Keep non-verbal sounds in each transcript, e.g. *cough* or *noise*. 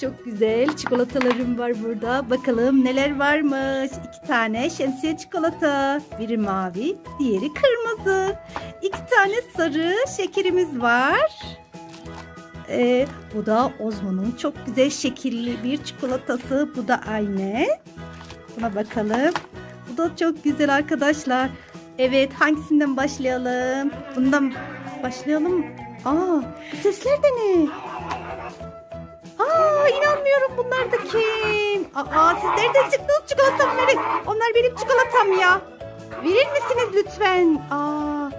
Çok güzel çikolatalarım var burada. Bakalım neler varmış. İki tane şemsiye çikolata. Biri mavi, diğeri kırmızı. İki tane sarı şekerimiz var. Ee, bu da Ozmo'nun çok güzel şekilli bir çikolatası. Bu da aynı. Buna bakalım. Bu da çok güzel arkadaşlar. Evet hangisinden başlayalım? Bundan başlayalım. Aa bu sesler de ne? Aa inanmıyorum bunlar da kim? Aa siz nereden çıktınız çikolatamı verin. Onlar benim çikolatam ya. Verir misiniz lütfen? Aa.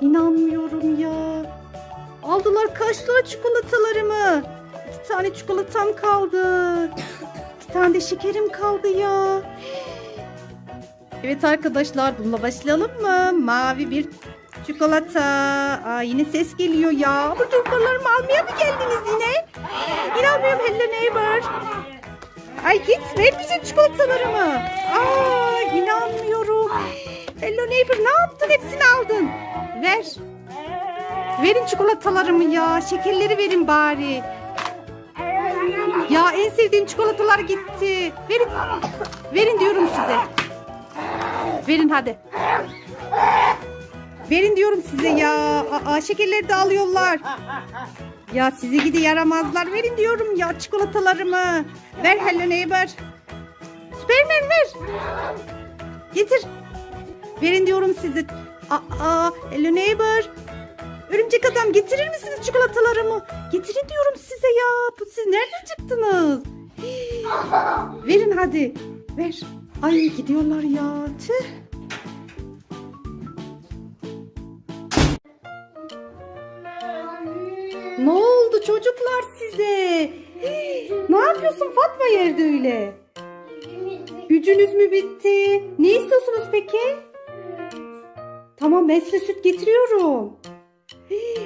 İnanmıyorum ya. Aldılar kaçtılar çikolatalarımı. İki tane çikolatam kaldı. İki tane de şekerim kaldı ya. Evet arkadaşlar bununla başlayalım mı? Mavi bir çikolata. Aa, yine ses geliyor ya. Bu çikolatalarımı almaya mı geldiniz yine? İnanmıyorum Hello Neighbor. Ay git ver bizim çikolatalarımı. Aa inanmıyorum. Hello Neighbor ne yaptın? Hepsini aldın. Ver. Verin çikolatalarımı ya. Şekerleri verin bari. Ya en sevdiğim çikolatalar gitti. Verin. Verin diyorum size. Verin hadi. Verin diyorum size ya. Aa, şekerleri de alıyorlar. Ya sizi gidi yaramazlar. Verin diyorum ya çikolatalarımı. Ver Hello Neighbor. Superman ver. Getir. Verin diyorum size. Aa, Hello Neighbor. Örümcek adam getirir misiniz çikolatalarımı? Getirin diyorum size ya. Siz nereden çıktınız? Hii. Verin hadi. Ver. Ay gidiyorlar ya. Tüh. Ne oldu çocuklar size? Ne yapıyorsun Fatma yerde öyle? Gücünüz mü bitti? Ne istiyorsunuz peki? Tamam ben size süt getiriyorum.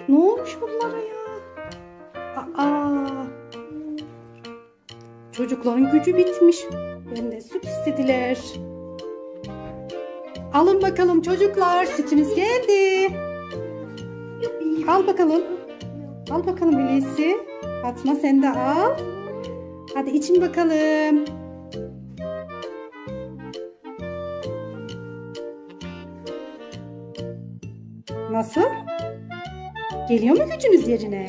Ne olmuş bunlara ya? Aa, çocukların gücü bitmiş. Ben de süt istediler. Alın bakalım çocuklar sütünüz geldi. Al bakalım. Al bakalım Hulusi. Fatma sen de al. Hadi için bakalım. Nasıl? Geliyor mu gücünüz yerine?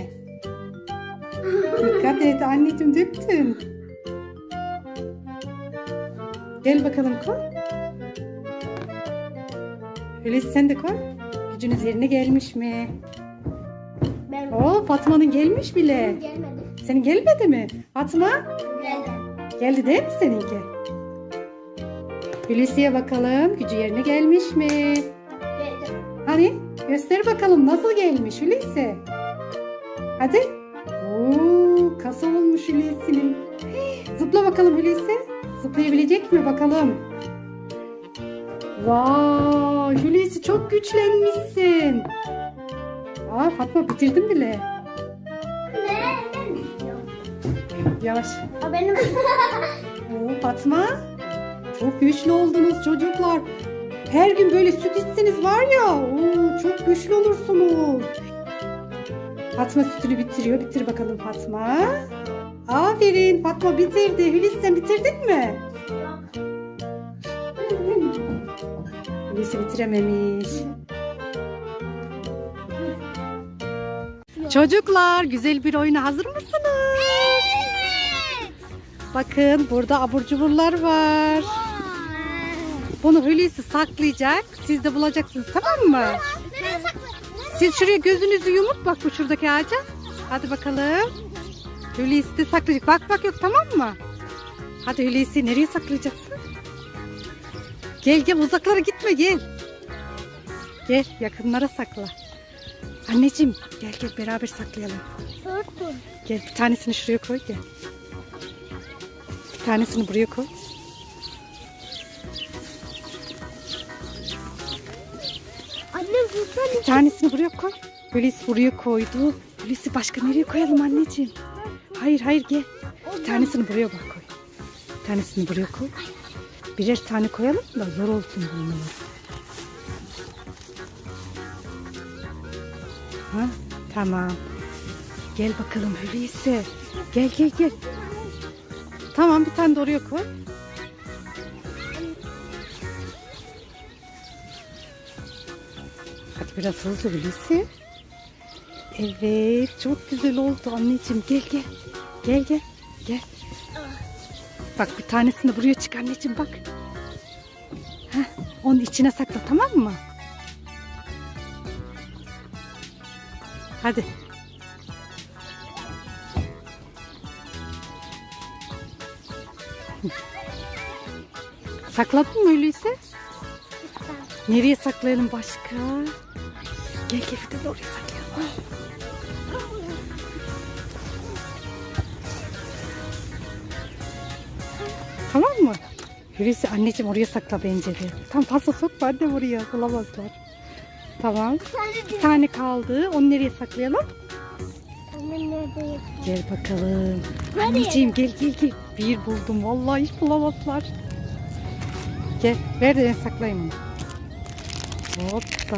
Dikkat et anneciğim döktün. Gel bakalım koy. Hulusi sen de koy. Gücünüz yerine gelmiş mi? Oo Fatma'nın gelmiş bile. gelmedi. Senin gelmedi mi? Fatma Geldi. geldi değil mi seninki? Hulusi'ye bakalım gücü yerine gelmiş mi? Geldi. Hani göster bakalım nasıl gelmiş Hulusi. Hadi. Oo, kasa olmuş Hulusi'nin. Zıpla bakalım Hulusi. Zıplayabilecek mi bakalım. Vay Hulusi çok güçlenmişsin. Aa Fatma bitirdin bile. Ne? Yavaş. O benim. *laughs* Oo, Fatma çok güçlü oldunuz çocuklar. Her gün böyle süt içseniz var ya oo, çok güçlü olursunuz. Fatma sütünü bitiriyor. Bitir bakalım Fatma. Aferin Fatma bitirdi. Hulusi sen bitirdin mi? Hulusi bitirememiş. *laughs* Çocuklar güzel bir oyuna hazır mısınız? Bakın burada abur cuburlar var. Bunu Hulusi saklayacak. Siz de bulacaksınız tamam mı? Siz şuraya gözünüzü yumut bak bu şuradaki ağaca. Hadi bakalım. Hulusi de saklayacak. Bak bak yok tamam mı? Hadi Hulusi nereye saklayacaksın? Gel gel uzaklara gitme gel. Gel yakınlara sakla. Anneciğim gel gel beraber saklayalım. Sordum. Gel bir tanesini şuraya koy gel. Bir tanesini buraya koy. Annem buradan Bir tanesini buraya koy. Hulusi buraya koydu. Hulusi başka nereye koyalım anneciğim? Hayır hayır gel. Bir tanesini buraya bak koy. Bir tanesini buraya koy. Birer tane koyalım da zor olsun bulmaları. Ha, tamam. Gel bakalım Hulusi. Gel gel gel. Tamam bir tane de oraya koy. Hadi biraz hızlı Hulusi. Evet çok güzel oldu anneciğim. Gel gel. Gel gel. Gel. Bak bir tanesini buraya çık anneciğim bak. Heh, onun içine sakla tamam mı? Hadi. Sakladın mı öyleyse? Nereye saklayalım başka? Gel de oraya saklayalım. Tamam mı? Hulusi anneciğim oraya sakla bence de. Tam fazla sokma annem oraya bulamazlar. Tamam. Bir tane kaldı. Onu nereye saklayalım? Gel bakalım. Nereye? Anneciğim gel gel gel. Bir buldum. Vallahi hiç bulamazlar. Gel ver de saklayayım onu. Hoppa.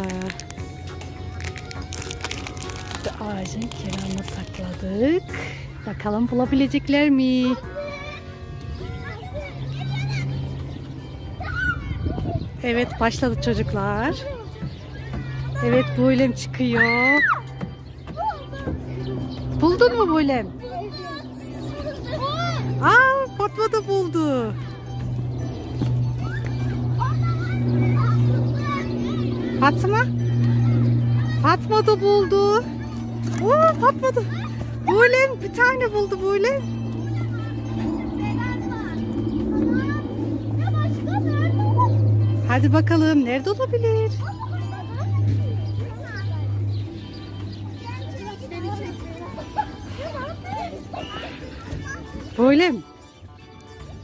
İşte ağacın kenarına sakladık. Bakalım bulabilecekler mi? Evet başladı çocuklar. Evet Buylem çıkıyor. Buldun mu Buylem? Aa Fatma da buldu. Fatma? Fatma da buldu. Oo Fatma da. Buylem bir tane buldu Buylem. Hadi bakalım nerede olabilir? Buylem.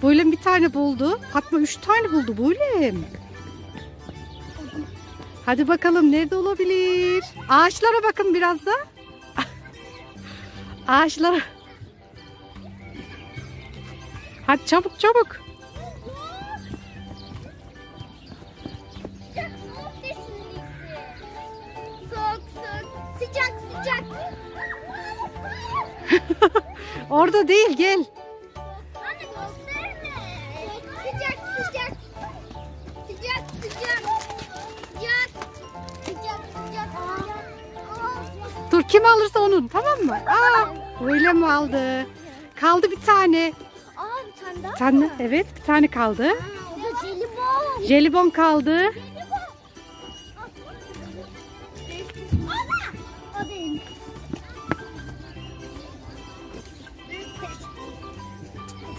Buylem bir tane buldu. Fatma üç tane buldu Buylem. Hadi bakalım nerede olabilir? Ağaçlara bakın biraz da. *laughs* Ağaçlara. Hadi çabuk çabuk. *laughs* Orada değil gel. Dur kim alırsa onun tamam mı? Aa, Buylem aldı. Kaldı bir tane. Aa bir tane daha. Bir tane evet bir tane kaldı. Bu da jelibon. Jelibon kaldı. O.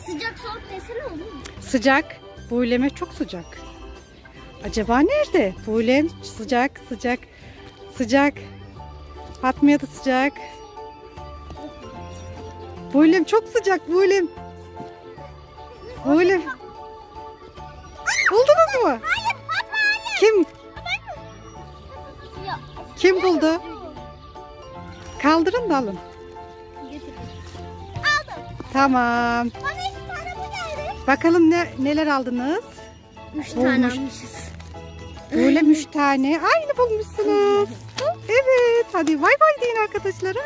Sıcak soğuk desene olur mu? Sıcak. Buyleme çok sıcak. Acaba nerede? Buylem sıcak sıcak sıcak. Fatma'ya da sıcak. Buylem çok sıcak Buylem. Buylem. Buldunuz mu? Hayır Fatma hayır. Kim? Kim buldu? Kaldırın da alın. Aldım. Tamam. Bana iki tane bu geldi. Bakalım ne, neler aldınız? Üç Olmuş. tane almışız. Böyle üç tane. Aynı bulmuşsunuz. Evet. Hadi bay bay deyin arkadaşlara.